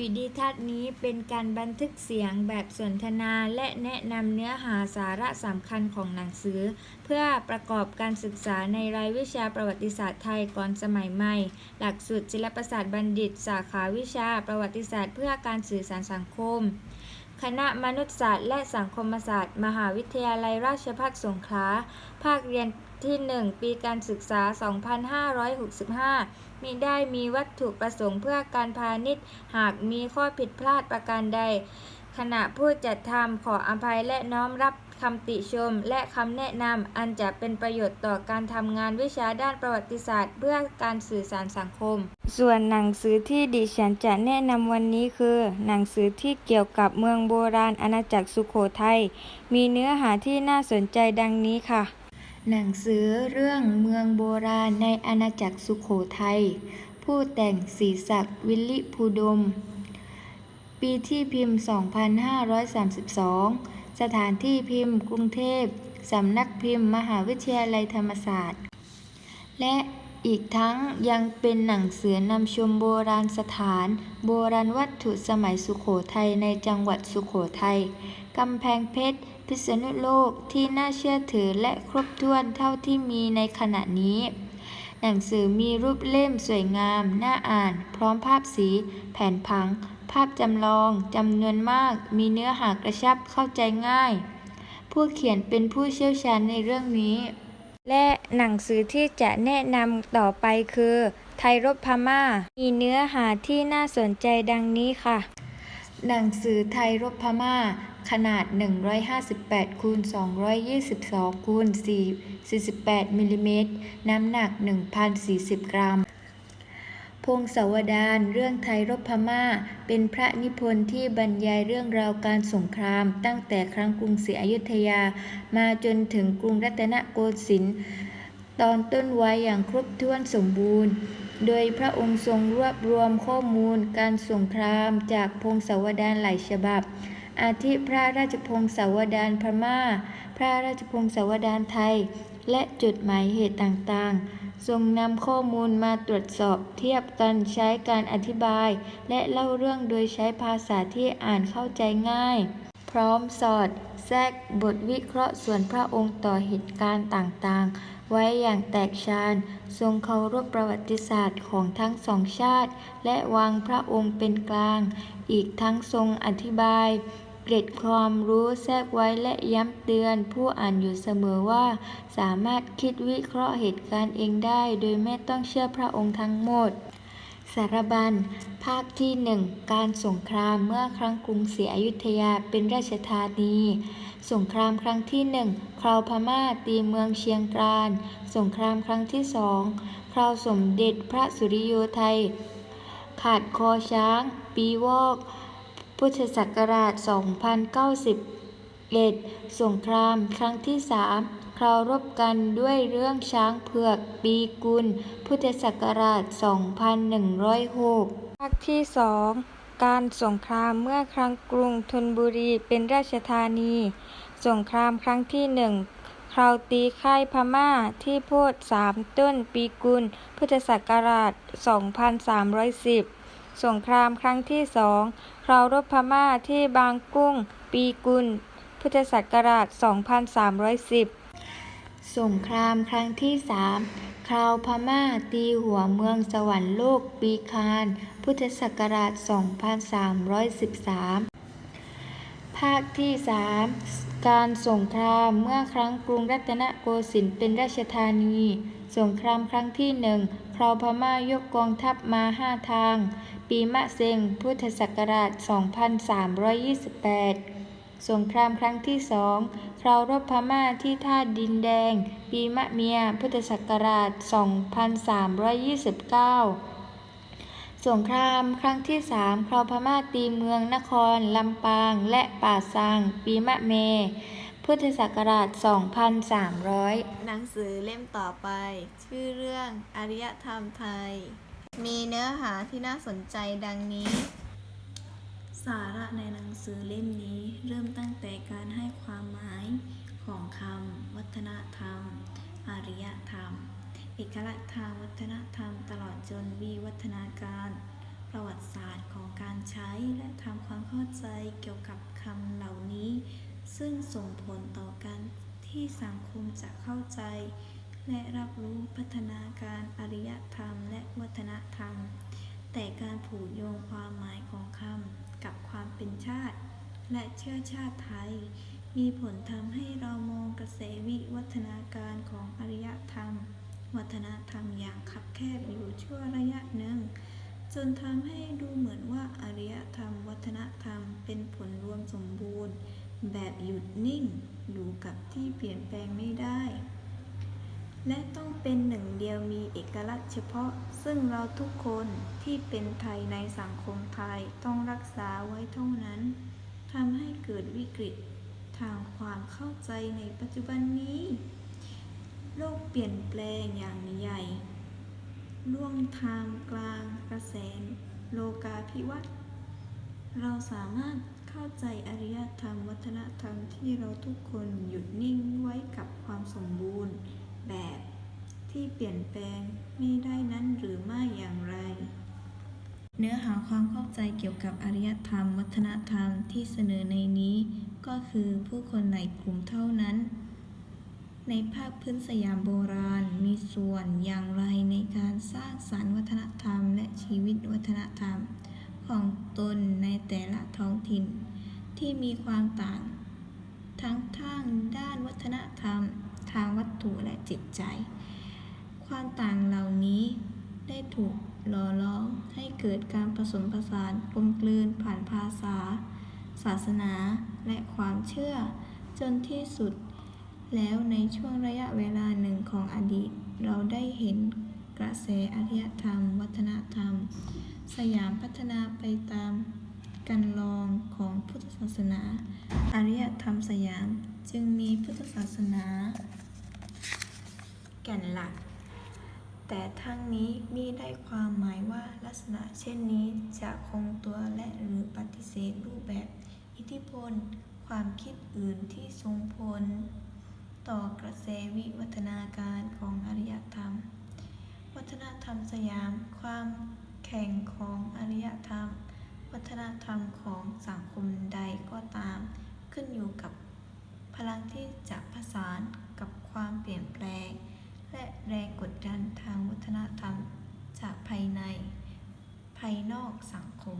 วิดีทัศน์นี้เป็นการบันทึกเสียงแบบสนทนาและแนะนำเนื้อหาสาระสำคัญของหนังสือ เพื่อประกอบการศึกษาในรายวิชาประวัติศาสตร์ไทยก่อนสมัยใหม่ หลักสูตรศิลปศาสตร์บัณฑิต สาขาวิชาประวัติศาสตร์เพื่อการสื่อสารสังคม คณะมนุษยศาสตร์และสังคมศาสตร์ มหาวิทยาลัยราชภัฏสงขลาภาคเรียนที่ 1 ปีการศึกษา 2565 มิได้มีวัตถุประสงค์เพื่อการพาณิชย์ หากมีข้อผิดพลาดประการใด ขณะผู้จัดทำขออภัยและน้อมรับคำติชม และคำแนะนำอันจะเป็นประโยชน์ต่อการทำงานวิชาด้านประวัติศาสตร์ เพื่อการสื่อสารสังคม ส่วนหนังสือที่ดิฉันจะแนะนำวันนี้คือ หนังสือที่เกี่ยวกับเมืองโบราณอาณาจักรสุโขทัยมีเนื้อหาที่น่าสนใจดังนี้ค่ะ หนังสือเรื่องเมืองโบราณในอาณาจักรสุโขทัย ผู้แต่งศรีศักดิ์วิลลิภูดม ปีที่พิมพ์ 2532 สถานที่พิมพ์กรุงเทพ สำนักพิมพ์ มหาวิทยาลัยธรรมศาสตร์ และ อีกทั้งยังเป็นหนังสือนำชมโบราณสถาน โบราณวัตถุสมัยสุโขทัยในจังหวัดสุโขทัย กำแพงเพชร พิษณุโลกที่น่าเชื่อถือและครบถ้วนเท่าที่มีในขณะนี้ หนังสือมีรูปเล่มสวยงาม น่าอ่าน พร้อมภาพสี แผนผัง ภาพจำลองจำนวนมาก มีเนื้อหากระชับเข้าใจง่าย ผู้เขียนเป็นผู้เชี่ยวชาญในเรื่องนี้ และหนังสือที่จะแนะนำต่อไปคือ ไทยรบพม่า มีเนื้อหาที่น่าสนใจดังนี้ค่ะ หนังสือไทยรบพม่า ขนาด 158คูณ222คูณ4 48มิลลิเมตรน้ำหนัก 1,040 กรัม พงศาวดารเรื่องไทยรบพม่า เป็นพระนิพนธ์ที่บรรยายเรื่องราวการสงคราม ตั้งแต่ครั้งกรุงศรีอยุธยา มาจนถึงกรุงรัตนโกสินทร์ตอนต้นไว้อย่างครบถ้วนสมบูรณ์ โดยพระองค์ทรงรวบรวมข้อมูลการสงครามจากพงศาวดารหลายฉบับ อาทิพระราชพงศาวดารพม่า พระราชพงศาวดารไทย และจดหมายเหตุต่างๆ ทรงนำข้อมูลมาตรวจสอบเทียบกันใช้การอธิบาย และเล่าเรื่องโดยใช้ภาษาที่อ่านเข้าใจง่าย พร้อมสอด แทรกบทวิเคราะห์ส่วนพระองค์ต่อเหตุการณ์ต่างๆ ไว้อย่างแตกฉาน ทรงเคารพประวัติศาสตร์ของทั้งสองชาติ และวางพระองค์เป็นกลาง อีกทั้งทรงอธิบาย เกร็ดความรู้แทรกไว้และย้ำเตือน ผู้อ่านอยู่เสมอว่า สามารถคิดวิเคราะห์เหตุการณ์เองได้ โดยไม่ต้องเชื่อพระองค์ทั้งหมด สารบัญ ภาคที่หนึ่งการสงครามเมื่อครั้งกรุงศรีอยุธยาเป็นราชธานีสงครามครั้งที่หนึ่งคราวพม่าตีเมืองเชียงกราน สงครามครั้งที่สองคราวสมเด็จพระสุริโยไทย ขาดคอช้าง ปีวอก พุทธศักราช 2091 สงครามครั้งที่สามคราวรบกันด้วยเรื่องช้างเผือกปีกุล พุทธศักราช 2106 ภาคที่สองการสงครามเมื่อครั้งกรุงธนบุรีเป็นราชธานี สงครามครั้งที่หนึ่งคราวตีค่ายพม่าที่โพธสามต้นปีกุล พุทธศักราช 2310 สงครามครั้งที่สองคราวรบพม่าที่บางกุ้ง ปีกุล พุทธศักราช 2310 สงครามครั้งที่สามคราวพม่าตีหัวเมืองสวรรค์โลกปีคาน พุทธศักราช 2313 ภาคที่สามการสงครามเมื่อครั้งกรุงรัตนโกสินทร์เป็นราชธานี สงครามครั้งที่หนึ่งคราวพม่ายกกองทัพมาห้าทาง ปีมะเซ็ง พุทธศักราช 2328 สงครามครั้งที่สองคราวรบพม่าที่ท่าดินแดง ปีมะเมีย พุทธศักราช 2329 สงครามครั้งที่สามคราวพม่าตีเมืองนคร ลำปาง และป่าซัง ปีมะเม พุทธศักราช 2300 หนังสือเล่มต่อไป ชื่อเรื่องอารยธรรมไทย มีเนื้อหาที่น่าสนใจดังนี้ สาระในหนังสือเล่มนี้ เริ่มตั้งแต่การให้ความหมายของคำวัฒนธรรม อารยธรรม เอกลักษณ์ทางวัฒนธรรมตลอดจนวิวัฒนาการ ประวัติศาสตร์ของการใช้และทำความเข้าใจเกี่ยวกับคำเหล่านี้ ซึ่งส่งผลต่อการที่สังคมจะเข้าใจ และรับรู้พัฒนาการอารยธรรมและวัฒนธรรม แต่การผูกโยงความหมายของคำกับความเป็นชาติ และเชื้อชาติไทย มีผลทำให้เรามองกระแสวิวัฒนาการของอารยธรรม วัฒนธรรมอย่างคับแคบอยู่ชั่วระยะหนึ่ง จนทำให้ดูเหมือนว่าอารยธรรม วัฒนธรรมเป็นผลรวมสมบูรณ์ แบบหยุดนิ่งอยู่กับที่เปลี่ยนแปลงไม่ได้ และต้องเป็นหนึ่งเดียวมีเอกลักษณ์เฉพาะ ซึ่งเราทุกคนที่เป็นไทยในสังคมไทยต้องรักษาไว้เท่านั้นทำให้เกิดวิกฤตทางความเข้าใจในปัจจุบันนี้ โลกเปลี่ยนแปลงอย่างใหญ่ ล่วงทางกลางกระแสโลกาภิวัตน์เราสามารถเข้าใจอารยธรรมวัฒนธรรมที่เราทุกคนหยุดนิ่งไว้กับความสมบูรณ์ ปลี่ยนแปลงไม่ได้นั้นหรือไม่อย่างไร เนื้อหาความเข้าใจเกี่ยวกับอารยธรรม วัฒนธรรมที่เสนอในนี้ ก็คือผู้คนในกลุ่มเท่านั้น ในภาคพื้นสยามโบราณมีส่วนอย่างไรในการสร้างสรรค์วัฒนธรรม และชีวิตวัฒนธรรม ของตนในแต่ละท้องถิ่น ที่มีความต่าง ทั้งทางด้านวัฒนธรรม ทางวัตถุและจิตใจ ความต่างเหล่านี้ได้ถูกหล่อล้อมให้เกิดการผสมผสานกลมกลืนผ่านภาษา ศาสนาและความเชื่อ จนที่สุด แล้วในช่วงระยะเวลาหนึ่งของอดีต เราได้เห็นกระแสอารยธรรม วัฒนธรรม สยามพัฒนาไปตามกันลองของพุทธศาสนาอารยธรรมสยามจึงมีพุทธศาสนา แก่นหลัก แต่ทั้งนี้มิได้ความหมายว่าลักษณะเช่นนี้จะคงตัวและหรือปฏิเสธรูปแบบ อิทธิพล ความคิดอื่นที่ส่งผล ต่อกระแสวิวัฒนาการของอารยธรรม วัฒนธรรมสยาม ความแข่งของอารยธรรม วัฒนธรรมของสังคมใดก็ตาม ขึ้นอยู่กับพลังที่จะผสานกับความเปลี่ยนแปลง และแรงกดดันทางวัฒนธรรมจากภายใน ภายนอกสังคม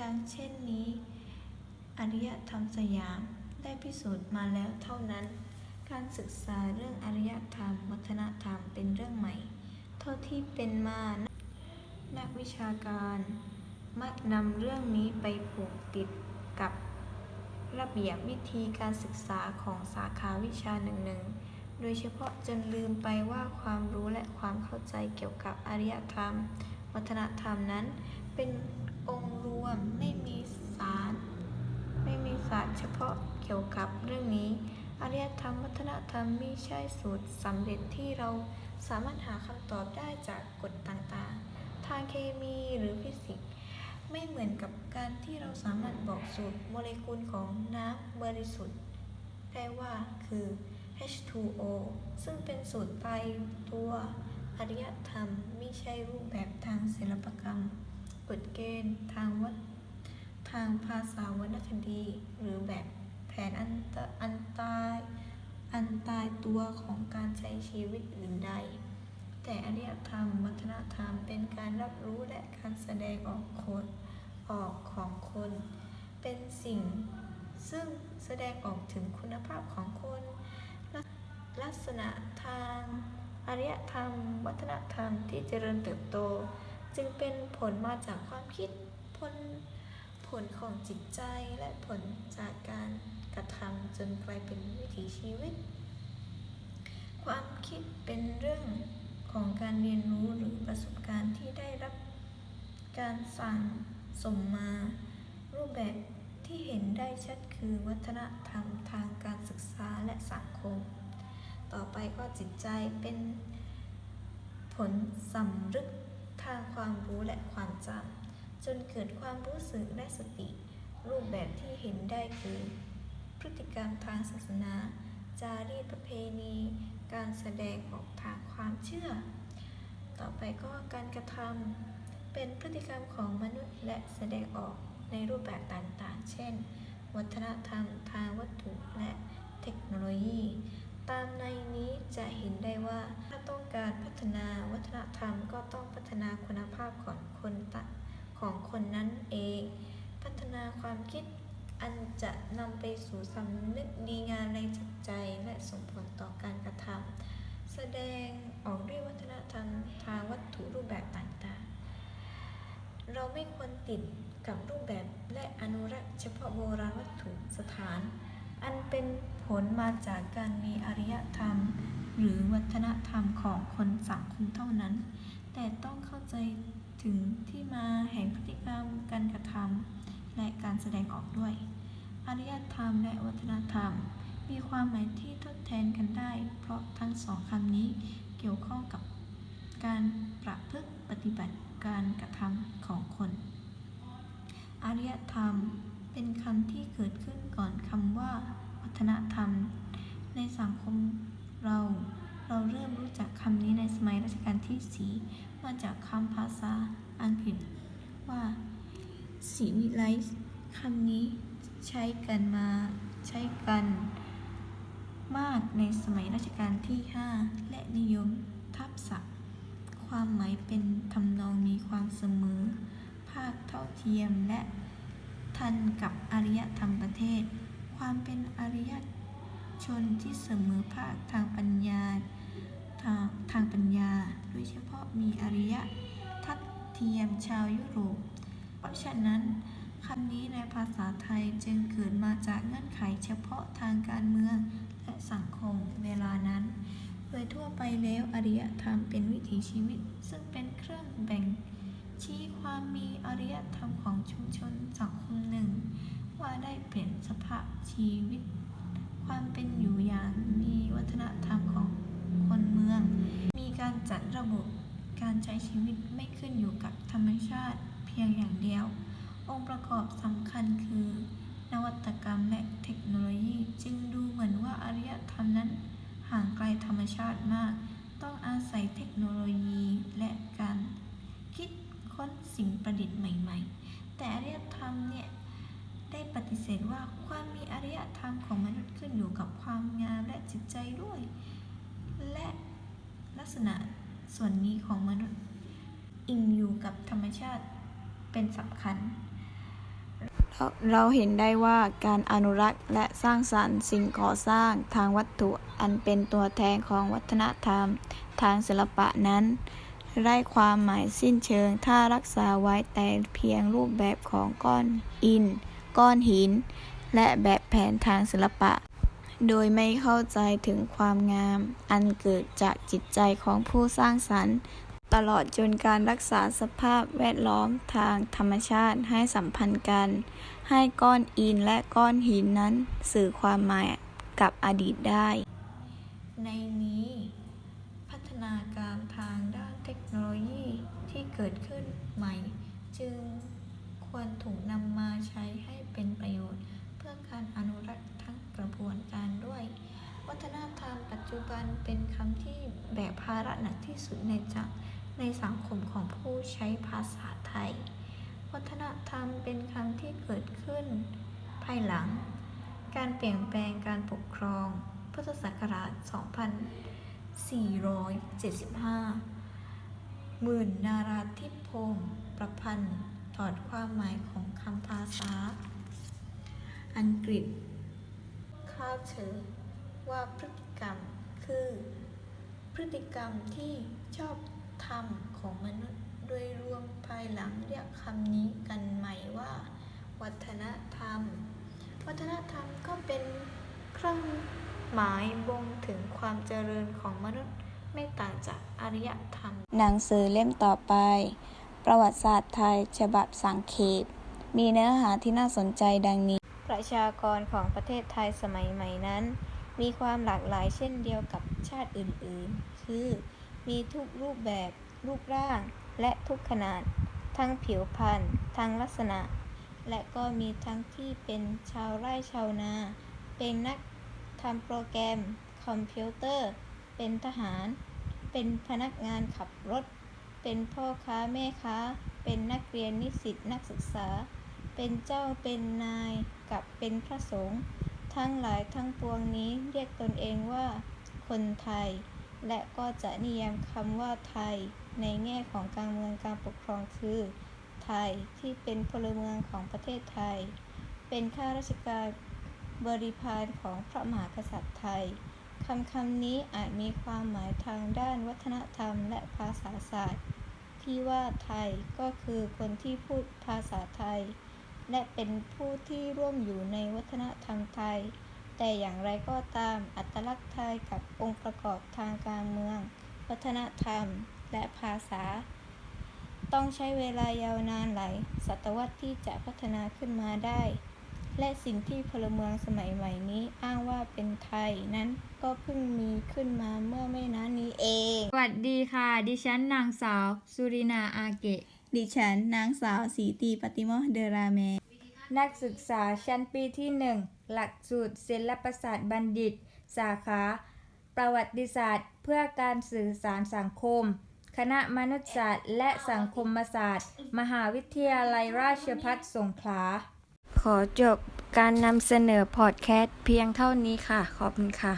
ดังเช่นนี้อารยธรรมสยามได้พิสูจน์มาแล้วเท่านั้น การศึกษาเรื่องอารยธรรม วัฒนธรรมเป็นเรื่องใหม่เท่าที่เป็นมา นักวิชาการมักนำเรื่องนี้ไปผูกติดกับระเบียบวิธีการศึกษาของสาขาวิชาหนึ่งๆ โดยเฉพาะจนลืมไปว่าความรู้และความเข้าใจเกี่ยวกับอารยธรรม วัฒนธรรมนั้น เป็นองค์รวมไม่มีสารไม่มีศาสตร์เฉพาะเกี่ยวกับเรื่องนี้ อารยธรรมวัฒนธรรมไม่ใช่สูตรสำเร็จที่เราสามารถหาคำตอบได้จากกฎต่างๆ ทางเคมีหรือฟิสิกส์ไม่เหมือนกับการที่เราสามารถบอกสูตรโมเลกุลของน้ำบริสุทธิ์ได้ว่าคือ H2O ซึ่งเป็นสูตรตายตัวอารยธรรมไม่ใช่รูปแบบทางศิลปกรรม กฎเกณฑ์ทางวัฒทางภาษาวรรณคดี หรือแบบแผนอันตอันตายอันตายตัวของการใช้ชีวิตอื่นใด แต่อารยธรรม วัฒนธรรมเป็นการรับรู้และการแสดงออกคนออกของคน เป็นสิ่งซึ่งแสดงออกถึงคุณภาพของคน ลักษณะทางอารยธรรม วัฒนธรรมที่เจริญเติบโต จึงเป็นผลมาจากความคิดผลผลของจิตใจและผลจากการกระทำจนกลายเป็นวิถีชีวิต ความคิดเป็นเรื่องของการเรียนรู้หรือประสบการณ์ที่ได้รับการสั่งสมมา รูปแบบที่เห็นได้ชัดคือวัฒนธรรมทางการศึกษาและสังคม ต่อไปก็จิตใจเป็นผลสำรึกทางความรู้และความจำจนเกิดความรู้สึกและสติ รูปแบบที่เห็นได้คือ พฤติกรรมทางศาสนา จารีตประเพณี การแสดงออกทางความเชื่อ ต่อไปก็การกระทำเป็นพฤติกรรมของมนุษย์และแสดงออกในรูปแบบต่างๆ เช่น วัฒนธรรมทางวัตถุและเทคโนโลยี ตามในนี้จะเห็นได้ว่าถ้าต้องการพัฒนาวัฒนธรรมก็ต้องพัฒนาคุณภาพของคนตะของคนนั้นเอง พัฒนาความคิดอันจะนำไปสู่สำนึกดีงามในจิตใจและส่งผลต่อการกระทำแสดงออกด้วยวัฒนธรรมทางวัตถุรูปแบบต่างๆ เราไม่ควรติดกับรูปแบบและอนุรักษ์เฉพาะโบราณวัตถุสถาน อันเป็น ผลมาจากการมีอารยธรรม หรือวัฒนธรรมของคนสังคมเท่านั้น แต่ต้องเข้าใจถึงที่มาแห่งพฤติกรรมการกระทำและการแสดงออกด้วย อารยธรรมและวัฒนธรรม มีความหมายที่ทดแทนกันได้ เพราะทั้งสองคำนี้เกี่ยวข้องกับการประพฤติปฏิบัติการกระทำของคน อารยธรรมเป็นคำที่เกิดขึ้นก่อนคำว่า ฒนธรรม ในสังคมเรา เราเริ่มรู้จักคำนี้ในสมัยรัชกาลที่สีมาจากคำภาษาอังกฤษว่า civilized คำนี้ใช้กันมาใช้กันมากในสมัยรัชกาลที่ 5 และนิยมทับศัพท์ ความหมายเป็นทำนองมีความเสมอ ภาคเท่าเทียมและทันกับอารยธรรมประเทศ ความเป็นอารยชนที่เสมอภาคทางปัญญาทางทางปัญญา โดยเฉพาะมีอารยทัดเทียมชาวยุโรป เพราะฉะนั้นคำนี้ในภาษาไทยจึงเกิดมาจากเงื่อนไขเฉพาะทางการเมืองและสังคมเวลานั้น โดยทั่วไปแล้วอารยธรรมเป็นวิถีชีวิต ซึ่งเป็นเครื่องแบ่งชี้ความมีอารยธรรมของชุมชนสังคมหนึ่ง ว่าได้เปลี่ยนสภาพชีวิต ความเป็นอยู่อย่างมีวัฒนธรรมของคนเมือง มีการจัดระบบการใช้ชีวิตไม่ขึ้นอยู่กับธรรมชาติเพียงอย่างเดียว องค์ประกอบสำคัญคือ นวัตกรรมและเทคโนโลยีจึงดูเหมือนว่าอารยธรรมนั้นห่างไกลธรรมชาติมาก ต้องอาศัยเทคโนโลยีและการคิดค้นสิ่งประดิษฐ์ใหม่ ๆ แต่อารยธรรมเนี่ย ได้ปฏิเสธว่าความมีอารยธรรมของมนุษย์ขึ้นอยู่กับความงามและจิตใจด้วย และลักษณะส่วนนี้ของมนุษย์ อิงอยู่กับธรรมชาติเป็นสำคัญเราเราเห็นได้ว่าการอนุรักษ์และสร้างสรรค์สิ่งก่อสร้างทางวัตถุอันเป็นตัวแทนของวัฒนธรรม ทางศิลปะนั้นไร้ความหมายสิ้นเชิงถ้ารักษาไว้แต่เพียงรูปแบบของก้อนอิน ก้อนหิน และแบบแผนทางศิลปะ โดยไม่เข้าใจถึงความงาม อันเกิดจากจิตใจของผู้สร้างสรรค์ ตลอดจนการรักษาสภาพแวดล้อมทางธรรมชาติให้สัมพันธ์กัน ให้ก้อนอินและก้อนหินนั้นสื่อความหมายกับอดีตได้ ในนี้พัฒนาการทางด้านเทคโนโลยีที่เกิดขึ้นใหม่ จึง ควรถูกนำมาใช้ให้เป็นประโยชน์ เพื่อการอนุรักษ์ทั้งกระบวนการด้วย วัฒนธรรมปัจจุบันเป็นคำที่แบกภาระหนักที่สุดในจักในสังคมของผู้ใช้ภาษาไทย วัฒนธรรมเป็นคำที่เกิดขึ้น ภายหลัง การเปลี่ยนแปลงการปกครอง พุทธศักราช 2475 หมื่นนาราธิพงศ์ประพันธ์ ถอดความหมายของคำภาษา อังกฤษ culture ว่าพฤติกรรมคือ พฤติกรรมที่ชอบทำของมนุษย์โดยรวมภายหลังเรียกคำนี้กันใหม่ว่า วัฒนธรรม วัฒนธรรมก็เป็นเครื่องหมายบ่งถึงความเจริญของมนุษย์ไม่ต่างจากอารยธรรม หนังสือเล่มต่อไป ประวัติศาสตร์ไทยฉบับสังเขปมีเนื้อหาที่น่าสนใจดังนี้ ประชากรของประเทศไทยสมัยใหม่นั้น มีความหลากหลายเช่นเดียวกับชาติอื่นๆ คือ มีทุกรูปแบบ รูปร่าง และทุกขนาด ทั้งผิวพรรณทั้งลักษณะ และก็มีทั้งที่เป็นชาวไร่ชาวนา เป็นนักทำโปรแกรม คอมพิวเตอร์ เป็นทหาร เป็นพนักงานขับรถ เป็นพ่อค้าแม่ค้า เป็นนักเรียนนิสิตนักศึกษา เป็นเจ้าเป็นนายกับเป็นพระสงฆ์ทั้งหลายทั้งปวงนี้เรียกตนเองว่า คนไทย และก็จะนิยามคำว่าไทย ในแง่ของการเมืองการปกครองคือ ไทยที่เป็นพลเมืองของประเทศไทย เป็นข้าราชการบริพารของพระมหากษัตริย์ไทยคำคำนี้อาจมีความหมายทางด้านวัฒนธรรมและภาษาศาสตร์ ที่ว่าไทยก็คือคนที่พูดภาษาไทย และเป็นผู้ที่ร่วมอยู่ในวัฒนธรรมไทย แต่อย่างไรก็ตามอัตลักษณ์ไทยกับองค์ประกอบทางการเมือง วัฒนธรรม และภาษา ต้องใช้เวลายาวนานหลายศตวรรษที่จะพัฒนาขึ้นมาได้ และสิ่งที่พลเมืองสมัยใหม่นี้อ้างว่าเป็นไทยนั้นก็เพิ่งมีขึ้นมาเมื่อไม่นานนี้เอง สวัสดีค่ะ ดิฉันนางสาว สุรินาอาเกะ ดิฉันนางสาวสีตีปฏิโมกข์เดอราแมนักศึกษาชั้นปีที่ 1 หลักสูตรศิลปศาสตร์บัณฑิต สาขา ประวัติศาสตร์ เพื่อการสื่อสารสังคม คณะมนุษยศาสตร์ และสังคมศาสตร์ มหาวิทยาลัยราชภัฏสงขลา ขอจบการนำเสนอพอดแคสต์เพียงเท่านี้ค่ะ ขอบคุณค่ะ